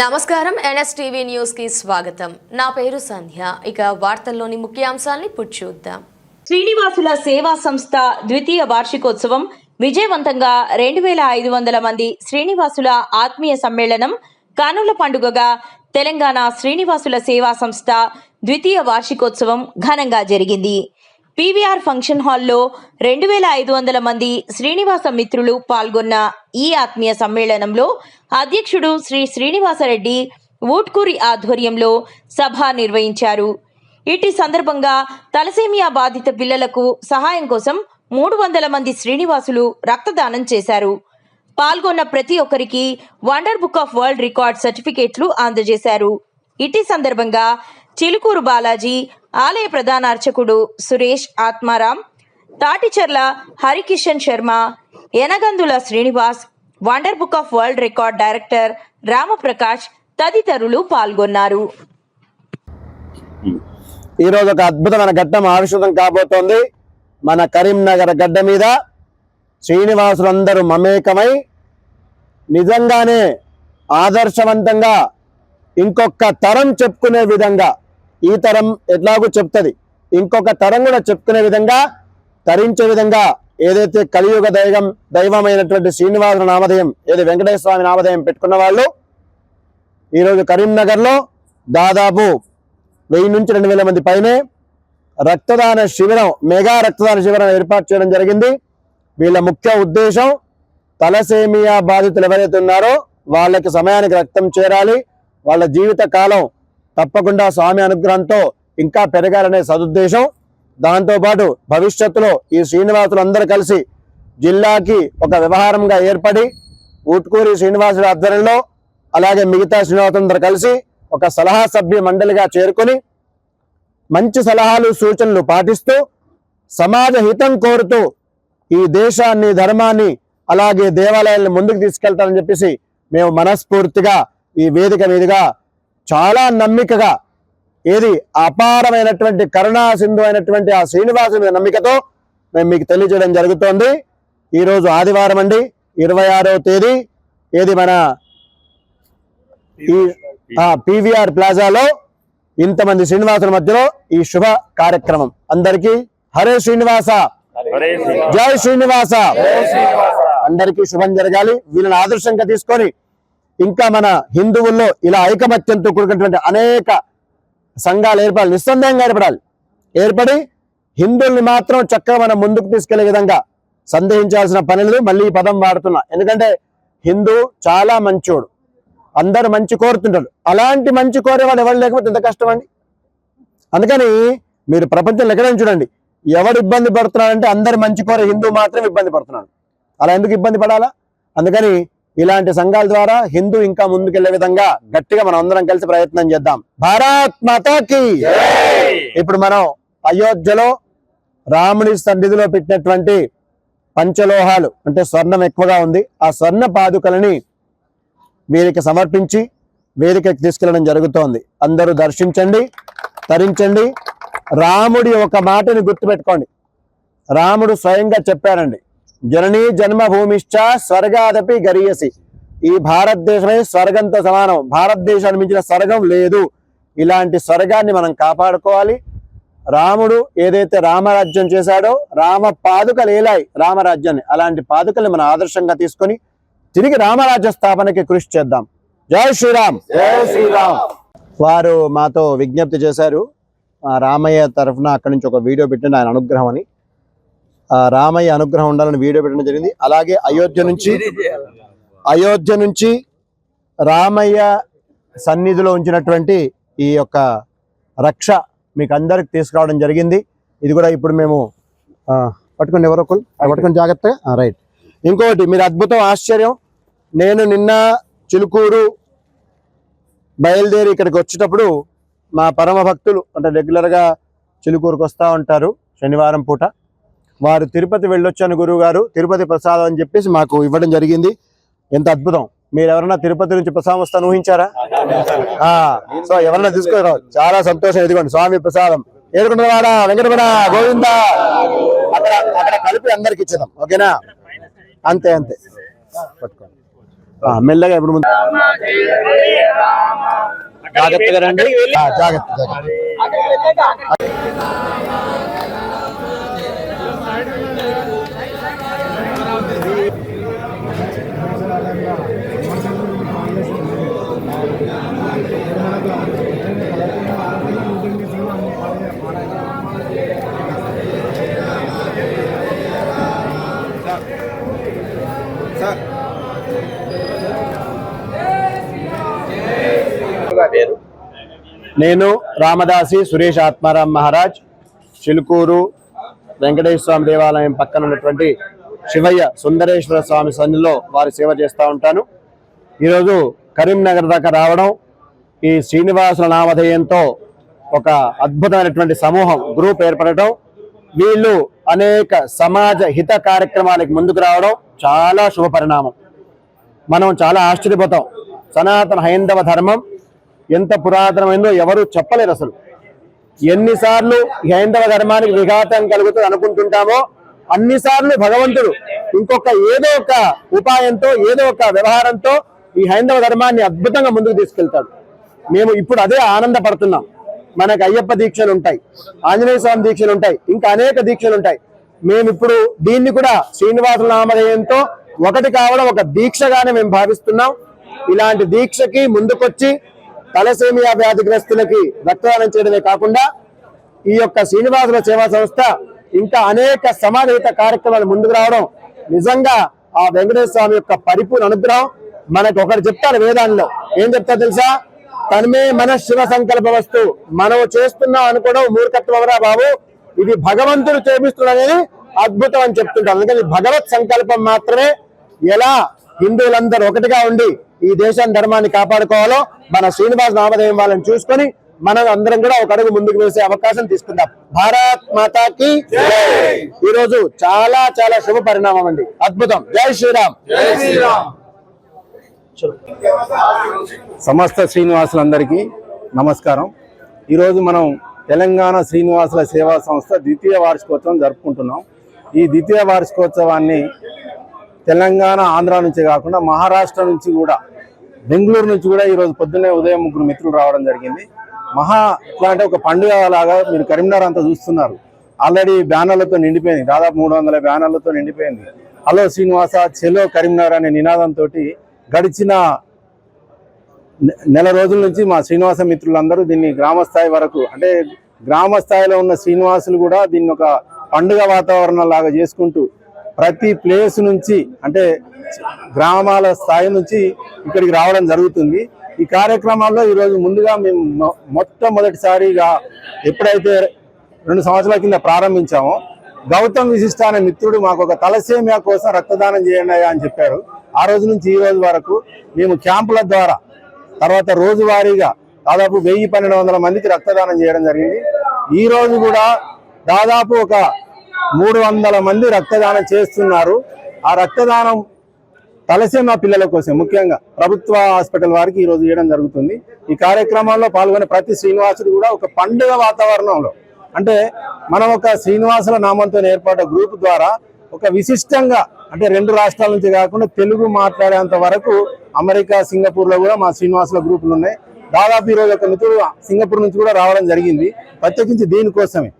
నమస్కారం. ఎన్ఎస్టీవీ న్యూస్కి స్వాగతం. నా పేరు సంధ్య. ఇక వార్తల్లోని ముఖ్యాంశాల్ని ఇప్పుడు చూద్దాం. శ్రీనివాసుల సేవా సంస్థ ద్వితీయ వార్షికోత్సవం విజయవంతంగా రెండు వేల ఐదు వందల మంది శ్రీనివాసుల ఆత్మీయ సమ్మేళనం కానుల పండుగగా తెలంగాణ శ్రీనివాసుల సేవా సంస్థ ద్వితీయ వార్షికోత్సవం ఘనంగా జరిగింది. పీవీఆర్ ఫంక్షన్ హాల్లో రెండు వేల ఐదు వందల మంది శ్రీనివాస మిత్రులు పాల్గొన్న ఈ ఆత్మీయ సమ్మేళనంలో అధ్యక్షుడు శ్రీ శ్రీనివాసరెడ్డి ఊట్కూరి ఆధ్వర్యంలో సభ నిర్వహించారు. ఇటీ సందర్భంగా తలసేమియా బాధిత పిల్లలకు సహాయం కోసం మూడు వందల మంది శ్రీనివాసులు రక్తదానం చేశారు. పాల్గొన్న ప్రతి ఒక్కరికి wonder book of world record సర్టిఫికేట్లు అందజేశారు. ఇటీ సందర్భంగా చిలుకూరు బాలాజీ ఆలయ ప్రధాన అర్చకుడు Suresh Atmaram Taticharla Harikishan Sharma Yanagandula Srinivas wonder book of world record director Ramaprakash తదితరులు పాల్గొన్నారు. ఈ రోజు ఒక అద్భుతమైన ఘట్టం ఆవిష్కృతం కాబోతోంది. మన కరీంనగర్ గడ్డ మీద శ్రీనివాసులందరూ మమేకమై నిజంగానే ఆదర్శవంతంగా ఇంకొక తరం చెప్పుకునే విధంగా ఈ తరం ఎట్లాగూ చెప్తుంది. ఇంకొక తరం కూడా చెప్పుకునే విధంగా తరించే విధంగా ఏదైతే కలియుగ దైవం దైవమైనటువంటి శ్రీనివాస నామధేయం ఏది వెంకటేశ్వర స్వామి నామధేయం పెట్టుకున్న వాళ్ళు ఈరోజు కరీంనగర్లో దాదాపు వెయ్యి నుంచి రెండు వేల మంది పైనే రక్తదాన శిబిరం మెగా రక్తదాన శిబిరం ఏర్పాటు చేయడం జరిగింది. వీళ్ళ ముఖ్య ఉద్దేశం తలసేమియా బాధితులు ఎవరైతే ఉన్నారో వాళ్ళకి సమయానికి రక్తం చేరాలి. వాళ్ళ జీవిత కాలం తప్పకుండా స్వామి అనుగ్రహంతో ఇంకా పెరగాలనే సదుద్దేశం. దాంతోపాటు భవిష్యత్తులో ఈ శ్రీనివాసులందరూ కలిసి జిల్లాకి ఒక వ్యవహారంగా ఏర్పడి ఊట్కూరి శ్రీనివాసుల ఆధ్వర్యంలో అలాగే మిగతా శ్రీనివాసులందరూ కలిసి ఒక సలహా సభ్య మండలిగా చేరుకొని మంచి సలహాలు సూచనలు పాటిస్తూ సమాజ హితం కోరుతూ ఈ దేశాన్ని ధర్మాన్ని అలాగే దేవాలయాలను ముందుకు తీసుకెళ్తానని చెప్పేసి మేము మనస్ఫూర్తిగా ఈ వేదిక మీదుగా చాలా నమ్మికగా ఏది అపారమైనటువంటి కరుణా సింధు అయినటువంటి ఆ శ్రీనివాసు మీద నమ్మికతో మేము మీకు తెలియజేయడం జరుగుతోంది. ఈరోజు ఆదివారం అండి ఇరవై ఆరో తేదీ ఏది మన ఈ పివిఆర్ ప్లాజాలో ఇంతమంది శ్రీనివాసుల మధ్యలో ఈ శుభ కార్యక్రమం. అందరికీ హరే శ్రీనివాస. జై శ్రీనివాస. అందరికీ శుభం జరగాలి. వీళ్ళని ఆదర్శంగా తీసుకొని ఇంకా మన హిందువుల్లో ఇలా ఐకమత్యంతో కూడుకున్నటువంటి అనేక సంఘాలు ఏర్పడాలి నిస్సందేహంగా ఏర్పడాలి. ఏర్పడి హిందువుల్ని మాత్రం చక్కగా మనం ముందుకు తీసుకెళ్ళే విధంగా సందేహించాల్సిన పని లేదు మళ్ళీ ఈ పదం వాడుతున్నా. ఎందుకంటే హిందూ చాలా మంచోడు. అందరు మంచి కోరుతుంటారు. అలాంటి మంచి కోరేవాడు ఎవరు లేకపోతే ఎంత కష్టం అండి? అందుకని మీరు ప్రపంచంలో ఎక్కడైనా చూడండి. ఎవడు ఇబ్బంది పడుతున్నాడంటే అందరు మంచి కోరే హిందూ మాత్రం ఇబ్బంది పడుతున్నాడు. అలా ఎందుకు ఇబ్బంది పడాలా? అందుకని ఇలాంటి సంఘాల ద్వారా హిందూ ఇంకా ముందుకెళ్ళే విధంగా గట్టిగా మనం అందరం కలిసి ప్రయత్నం చేద్దాం. భారత్ మాతాకి ఇప్పుడు మనం అయోధ్యలో రాముని సన్నిధిలో పెట్టినటువంటి పంచలోహాలు అంటే స్వర్ణం ఎక్కువగా ఉంది. ఆ స్వర్ణ పాదుకలని వీరికి సమర్పించి వేదికకి తీసుకెళ్ళడం జరుగుతోంది. అందరూ దర్శించండి తరించండి. రాముడి ఒక మాటని గుర్తుపెట్టుకోండి. రాముడు స్వయంగా చెప్పారండి జననీ జన్మభూమిశ్చ స్వర్గాదపి గరియసి. ఈ భారతదేశమే స్వర్గంతో సమానం. భారతదేశాన్ని మించిన స్వర్గం లేదు. ఇలాంటి స్వర్గాన్ని మనం కాపాడుకోవాలి. రాముడు ఏదైతే రామరాజ్యం చేశాడో రామ పాదుకలు ఏలాయి రామరాజ్యాన్ని అలాంటి పాదుకల్ని మనం ఆదర్శంగా తీసుకొని తిరిగి రామరాజ్య స్థాపనకి కృషి చేద్దాం. జై శ్రీరామ్! జై శ్రీరామ్! వారు మాతో విజ్ఞప్తి చేశారు. రామయ్య తరఫున అక్కడి నుంచి ఒక వీడియో పెట్టిన ఆయన అనుగ్రహం అని రామయ్య అనుగ్రహం ఉండాలని వీడియో పెట్టడం జరిగింది. అలాగే అయోధ్య నుంచి అయోధ్య నుంచి రామయ్య సన్నిధిలో ఉంచినటువంటి ఈ యొక్క రక్ష మీకు అందరికి తీసుకురావడం జరిగింది. ఇది కూడా ఇప్పుడు మేము ఆ, పట్టుకోండి ఎవరో పట్టుకోండి జాగ్రత్తగా. రైట్. ఇంకొకటి మీరు అద్భుతం ఆశ్చర్యం. నేను నిన్న చిలుకూరు బయలుదేరి ఇక్కడికి వచ్చేటప్పుడు మా పరమ భక్తులు అంటే రెగ్యులర్గా చిలుకూరుకు వస్తూ ఉంటారు శనివారం పూట. వారు తిరుపతి వెళ్ళొచ్చాను గురువు గారు తిరుపతి ప్రసాదం అని చెప్పేసి మాకు ఇవ్వడం జరిగింది. ఎంత అద్భుతం. మీరు ఎవరన్నా తిరుపతి నుంచి ప్రసాదం వస్తాను ఊహించారా? సో ఎవరన్నా తీసుకురా చాలా సంతోషం. ఇదిగోండి స్వామి ప్రసాదం. ఏడుకుంటున్నాడా వెంకటపడ గోవింద. అక్కడ అక్కడ కలిపి అందరికి ఇచ్చేదాం ఓకేనా? అంతే అంతే. పట్టుకోండి. మెల్లగా ఇప్పుడు ముందు జాగ్రత్తగా రండి. జాగ్రత్త జాగ్రత్త. నేను రామదాసి సురేష్ ఆత్మారాం మహారాజ్ చిలుకూరు వెంకటేశ్వర స్వామి దేవాలయం పక్కన ఉన్నటువంటి శివయ్య సుందరేశ్వర స్వామి సన్నిలో వారి సేవ చేస్తూ ఉంటాను. ఈరోజు కరీంనగర్ దాకా రావడం ఈ శ్రీనివాసుల నామధేయంతో ఒక అద్భుతమైనటువంటి సమూహం గ్రూప్ ఏర్పడటం వీళ్ళు అనేక సమాజ హిత కార్యక్రమాలకు ముందుకు రావడం చాలా శుభ పరిణామం మనం చాలా ఆశ్చర్యపోతాం. సనాతన హైందవ ధర్మం ఎంత పురాతనమైందో ఎవరు చెప్పలేరు అసలు. ఎన్నిసార్లు ఈ హైందవ ధర్మానికి విఘాతం కలుగుతుంది అనుకుంటుంటామో అన్నిసార్లు భగవంతుడు ఇంకొక ఏదో ఒక ఉపాయంతో ఏదో ఒక వ్యవహారంతో ఈ హైందవ ధర్మాన్ని అద్భుతంగా ముందుకు తీసుకెళ్తాడు. మేము ఇప్పుడు అదే ఆనందపడుతున్నాం. మనకు అయ్యప్ప దీక్షలు ఉంటాయి ఆంజనేయ స్వామి దీక్షలు ఉంటాయి ఇంకా అనేక దీక్షలు ఉంటాయి. మేము ఇప్పుడు దీన్ని కూడా శ్రీనివాసుల నామధేయంతో ఒకటి కావడం ఒక దీక్షగానే మేము భావిస్తున్నాం. ఇలాంటి దీక్షకి ముందుకొచ్చి తలసేమియా వ్యాధిగ్రస్తులకి రక్తదానం చేయడమే కాకుండా ఈ యొక్క శ్రీనివాసుల సేవా సంస్థ ఇంకా అనేక సమానహిత కార్యక్రమాలు ముందుకు రావడం నిజంగా ఆ వెంకటేశ్వర స్వామి యొక్క పరిపూర్ణ అనుగ్రహం. మనకు ఒకటి చెప్తారు వేదాల్లో ఏం చెప్తా తెలుసా? తన్మే మన శివ సంకల్ప వస్తు మనం చేస్తున్నాం అనుకోవడం మూర్ఖత్వం అవరా బాబు? ఇది భగవంతుడు చేపిస్తున్నాడని అద్భుతం అని చెప్తుంటాం అందుకని భగవత్ సంకల్పం మాత్రమే ఎలా హిందువులందరూ ఒకటిగా ఉండి ఈ దేశాన్ని ధర్మాన్ని కాపాడుకోవాలో మన శ్రీనివాస్ నామదేవం వాళ్ళని చూసుకొని మనం అందరం కూడా ఒక అడుగు ముందుకు వేసే అవకాశం తీసుకుందాం. భారత్ మాతాకి ఈ రోజు చాలా చాలా శుభ పరిణామం అండి. అద్భుతం. జై శ్రీరామ్. సమస్త శ్రీనివాసులందరికీ నమస్కారం. ఈరోజు మనం తెలంగాణ శ్రీనివాసుల సేవా సంస్థ ద్వితీయ వార్షికోత్సవం జరుపుకుంటున్నాం. ఈ ద్వితీయ వార్షికోత్సవాన్ని తెలంగాణ ఆంధ్ర నుంచి కాకుండా మహారాష్ట్ర నుంచి కూడా బెంగళూరు నుంచి కూడా ఈరోజు పొద్దున్నే ఉదయం ముగ్గురు మిత్రులు రావడం జరిగింది. మహా ఎట్లా అంటే ఒక పండుగ లాగా మీరు కరీంనగర్ అంతా చూస్తున్నారు. ఆల్రెడీ బ్యానర్లతో నిండిపోయింది. దాదాపు మూడు వందల బ్యానర్లతో నిండిపోయింది. హలో శ్రీనివాస చెలో కరీంనగర్ అనే నినాదంతో గడిచిన నెల రోజుల నుంచి మా శ్రీనివాస మిత్రులందరూ దీన్ని గ్రామ స్థాయి వరకు అంటే గ్రామ స్థాయిలో ఉన్న శ్రీనివాసులు కూడా దీన్ని ఒక పండుగ వాతావరణం లాగా చేసుకుంటూ ప్రతి ప్లేస్ నుంచి అంటే గ్రామాల స్థాయి నుంచి ఇక్కడికి రావడం జరుగుతుంది. ఈ కార్యక్రమాల్లో ఈరోజు ముందుగా మేము మొ- మొట్టమొదటిసారిగా ఎప్పుడైతే రెండు సంవత్సరాల కింద ప్రారంభించామో గౌతమ్ విశిష్ట అనే మిత్రుడు మాకు ఒక తలసేమియా కోసం రక్తదానం చేయండి అని చెప్పారు ఆ రోజు నుంచి ఈ రోజు వరకు మేము క్యాంపుల ద్వారా తర్వాత రోజువారీగా దాదాపు వెయ్యి పన్నెండు వందల మందికి రక్తదానం చేయడం జరిగింది. ఈ రోజు కూడా దాదాపు ఒక మూడు వందల మంది రక్తదానం చేస్తున్నారు. ఆ రక్తదానం తలసేమ పిల్లల కోసం ముఖ్యంగా ప్రభుత్వ హాస్పిటల్ వారికి ఈరోజు ఇవ్వడం చేయడం జరుగుతుంది. ఈ కార్యక్రమంలో పాల్గొనే ప్రతి శ్రీనివాసుడు కూడా ఒక పండుగ వాతావరణంలో అంటే మనం ఒక శ్రీనివాసుల నామంతో ఏర్పడ్డ గ్రూప్ ద్వారా ఒక విశిష్టంగా అంటే రెండు రాష్ట్రాల నుంచి కాకుండా తెలుగు మాట్లాడేంత వరకు అమెరికా సింగపూర్లో కూడా మా శ్రీనివాసుల గ్రూపులు ఉన్నాయి. దాదాపు ఈ రోజు ఒక మిత్రుడు సింగపూర్ నుంచి కూడా రావడం జరిగింది. ప్రత్యేకించి దీనికోసమే.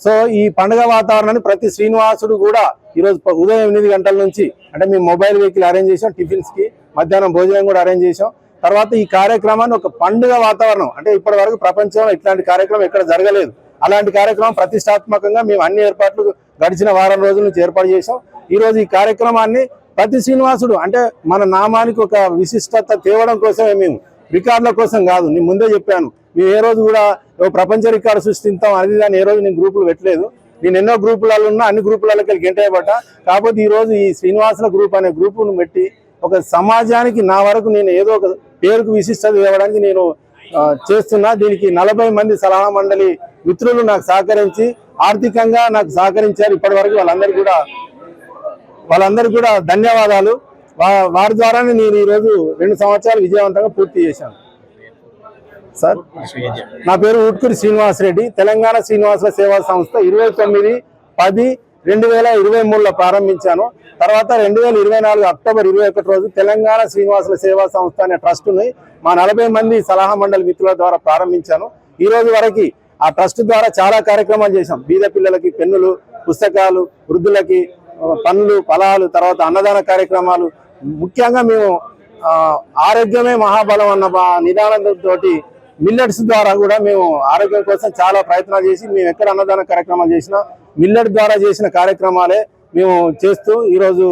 సో ఈ పండుగ వాతావరణాన్ని ప్రతి శ్రీనివాసుడు కూడా ఈరోజు ఉదయం ఎనిమిది గంటల నుంచి అంటే మేము మొబైల్ వెహికల్ అరేంజ్ చేసాం టిఫిన్స్కి మధ్యాహ్నం భోజనం కూడా అరేంజ్ చేసాం తర్వాత ఈ కార్యక్రమాన్ని ఒక పండుగ వాతావరణం అంటే ఇప్పటి వరకు ప్రపంచంలో ఇట్లాంటి కార్యక్రమం ఎక్కడ జరగలేదు. అలాంటి కార్యక్రమం ప్రతిష్టాత్మకంగా మేము అన్ని ఏర్పాట్లు గడిచిన వారం రోజుల నుంచి ఏర్పాటు చేసాం ఈ రోజు ఈ కార్యక్రమాన్ని ప్రతి శ్రీనివాసుడు అంటే మన నామానికి ఒక విశిష్టత తేవడం కోసమే మేము రికార్డుల కోసం కాదు నేను ముందే చెప్పాను. నేను ఏ రోజు కూడా ఓ ప్రపంచ రికార్డు సృష్టిస్తాం అనేది దాన్ని ఏ రోజు నేను గ్రూపులు పెట్టలేదు. నేను ఎన్నో గ్రూపులలో ఉన్నా అన్ని గ్రూపులకి వెళ్ళి గెంటేయబడ్డా. కాకపోతే ఈరోజు ఈ శ్రీనివాసుల గ్రూప్ అనే గ్రూపును పెట్టి ఒక సమాజానికి నా వరకు నేను ఏదో ఒక పేరుకు విశిష్టత ఇవ్వడానికి నేను చేస్తున్నా. దీనికి నలభై మంది సలహా మండలి మిత్రులు నాకు సహకరించి ఆర్థికంగా నాకు సహకరించారు ఇప్పటి వరకు వాళ్ళందరికీ కూడా వాళ్ళందరికీ కూడా ధన్యవాదాలు. వారి ద్వారానే నేను ఈరోజు రెండు సంవత్సరాలు విజయవంతంగా పూర్తి చేశాను. సార్ నా పేరు ఉట్కూరి శ్రీనివాస్ రెడ్డి తెలంగాణ శ్రీనివాసుల సేవా సంస్థ ఇరవై తొమ్మిది పది రెండు వేల ఇరవై మూడులో ప్రారంభించాను. తర్వాత రెండు వేల ఇరవై నాలుగు అక్టోబర్ ఇరవై ఒకటి రోజు తెలంగాణ శ్రీనివాసుల సేవా సంస్థ అనే ట్రస్టుని మా నలభై మంది సలహా మండలి మిత్రుల ద్వారా ప్రారంభించాను. ఈ రోజు వరకు ఆ ట్రస్ట్ ద్వారా చాలా కార్యక్రమాలు చేశాం. బీద పిల్లలకి పెన్నులు పుస్తకాలు వృద్ధులకి పనులు ఫలాలు తర్వాత అన్నదాన కార్యక్రమాలు ముఖ్యంగా మేము ఆరోగ్యమే మహాబలం అన్న బా- నిదానంతో మిల్లెట్స్ ద్వారా కూడా మేము ఆరోగ్యం కోసం చాలా ప్రయత్నాలు చేసి మేము ఎక్కడ అన్నదాన కార్యక్రమాలు చేసినా మిల్లెట్ ద్వారా చేసిన కార్యక్రమాలే మేము చేస్తూ ఈరోజు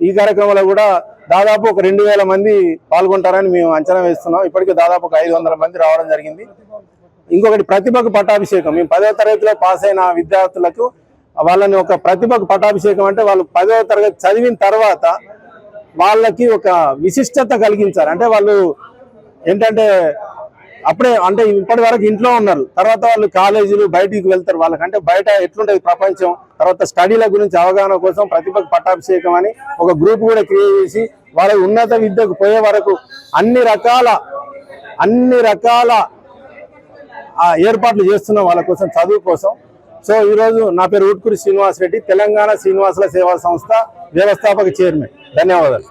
ఈ కార్యక్రమంలో కూడా దాదాపు ఒక రెండు వేల మంది పాల్గొంటారని మేము అంచనా వేస్తున్నాం. ఇప్పటికే దాదాపు ఒక ఐదు వందల మంది రావడం జరిగింది. ఇంకొకటి ప్రతిభకు పట్టాభిషేకం. మేము పదవ తరగతిలో పాస్ అయిన విద్యార్థులకు వాళ్ళని ఒక ప్రతిభకు పట్టాభిషేకం అంటే వాళ్ళు పదవ తరగతి చదివిన తర్వాత వాళ్ళకి ఒక విశిష్టత కలిగించారు. అంటే వాళ్ళు ఏంటంటే అప్పుడే అంటే ఇప్పటి వరకు ఇంట్లో ఉన్నారు. తర్వాత వాళ్ళు కాలేజీలు బయటికి వెళ్తారు. వాళ్ళకంటే బయట ఎట్లుంటుంది ప్రపంచం? తర్వాత స్టడీల గురించి అవగాహన కోసం ప్రతిభకు పట్టాభిషేకం అని ఒక గ్రూప్ కూడా క్రియేట్ చేసి వాళ్ళ ఉన్నత విద్యకు పోయే వరకు అన్ని రకాల అన్ని రకాల ఏర్పాట్లు చేస్తున్నాం వాళ్ళ కోసం చదువు కోసం సో ఈ రోజు నా పేరు ఊట్కూరి శ్రీనివాస్ రెడ్డి తెలంగాణ శ్రీనివాసుల సేవా సంస్థ వ్యవస్థాపక చైర్మన్. ధన్యవాదాలు.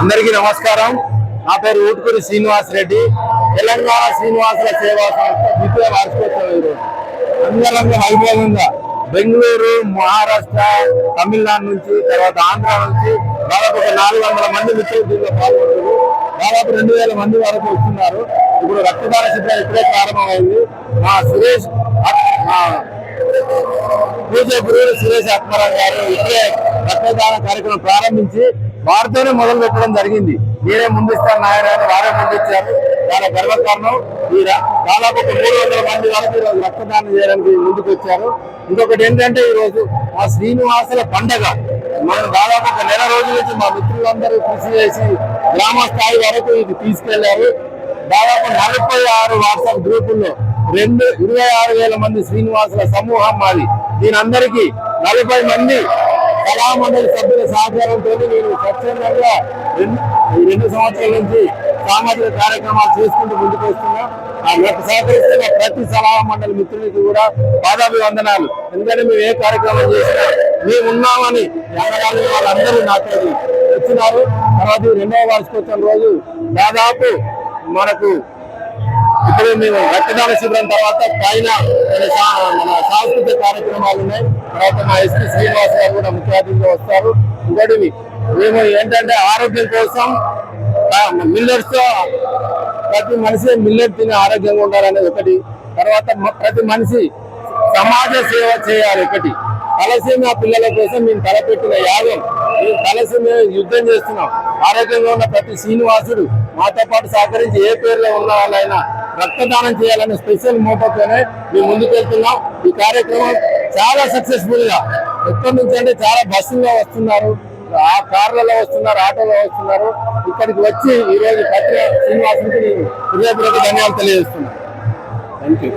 అందరికీ నమస్కారం. నా పేరు ఊట్కూరి శ్రీనివాస్ రెడ్డి తెలంగాణ శ్రీనివాసుల సేవా సంస్థ ద్వితీయ వార్షికోత్సవం ఈరోజు అంగరంగ వైభవంగా బెంగళూరు మహారాష్ట్ర తమిళనాడు నుంచి తర్వాత ఆంధ్ర నుంచి దాదాపు ఒక నాలుగు వందల మంది మిత్రులు దీంట్లో పాల్గొంటారు దాదాపు రెండు వేల మంది వరకు వస్తున్నారు. ఇప్పుడు రక్తదాన శిబిరం ఇప్పుడే ప్రారంభమైంది. మా సురేష్ పూజ గురువులు సురేష్ ఆత్మారావు గారు ఇప్పుడే రక్తదాన కార్యక్రమం ప్రారంభించి వారితోనే మొదలు పెట్టడం జరిగింది. మీరే ముందిస్తాను నాయన అని వారే ముందిచ్చారు. చాలా గర్వకారణం ఈ దాదాపు ఒక మూడు వందల మంది వరకు ఈరోజు రక్తదానం చేయడానికి ముందుకు వచ్చారు ఇంకొకటి ఏంటంటే ఈరోజు ఆ మా శ్రీనివాసుల పండగ. మనం దాదాపు ఒక నెల రోజుల నుంచి మా మిత్రులందరూ కృషి చేసి గ్రామ స్థాయి వరకు ఇది తీసుకెళ్ళారు. దాదాపు నలభై ఆరు వాట్సాప్ గ్రూపుల్లో రెండు ఇరవై ఆరు వేల మంది శ్రీనివాసుల సమూహం మాది. దీనందరికీ నలభై మంది కళామండలి సభ్యుల సహకారంతో నేను స్వచ్ఛందంగా రెండు ఈ రెండు సంవత్సరాల నుంచి సామాజిక కార్యక్రమాలు చేసుకుంటూ ముందుకు వస్తున్నాం. నాకు సహకరిస్తున్న ప్రతి సలహా మండలి మిత్రునికి కూడా పాదాభివందనాలు. ఎందుకంటే మేము ఏ కార్యక్రమం చేసినా మేము ఉన్నామని అన్నగారు వాళ్ళందరూ నాతో వచ్చినారు. తర్వాత రెండవ వార్షికోత్సవం రోజు దాదాపు మనకు ఇప్పుడు మేము రక్తదాన శిబిరం తర్వాత పైన మన సా- సాంస్కృతిక కార్యక్రమాలు ఉన్నాయి. తర్వాత మా ఎస్పీ శ్రీనివాస్ గారు కూడా ముఖ్య అతిథిగా వస్తారు. ఇంకోటి మేము ఏంటంటే ఆరోగ్యం కోసం మిల్లెట్స్తో ప్రతి మనిషి మిల్లెట్ తిని ఆరోగ్యంగా ఉండాలనేది ఒకటి. తర్వాత ప్రతి మనిషి సమాజ సేవ చేయాలి ఒకటి. తలసీమ పిల్లల కోసం మేము తలపెట్టిన యాగం. మేము తలసీమ యుద్ధం చేస్తున్నాం. ఆరోగ్యంగా ఉన్న ప్రతి శ్రీనివాసుడు మాతో పాటు సహకరించి ఏ పేరులో ఉన్న వాళ్ళైనా రక్తదానం చేయాలనే స్పెషల్ మోటోతోనే మేము ముందుకెళ్తున్నాం. ఈ కార్యక్రమం చాలా సక్సెస్ఫుల్గా ఎక్కడి నుంచి అంటే చాలా బస్సుల్లో వస్తున్నారు. ఆ కార్లలో వస్తున్నారు ఆటోలో వస్తున్నారు. ఇక్కడికి వచ్చి ఈ రోజు పత్రిక శ్రీనివాసునికి నేను హృదయపూర్వక ధన్యవాదాలు తెలియజేస్తున్నాను. Thank you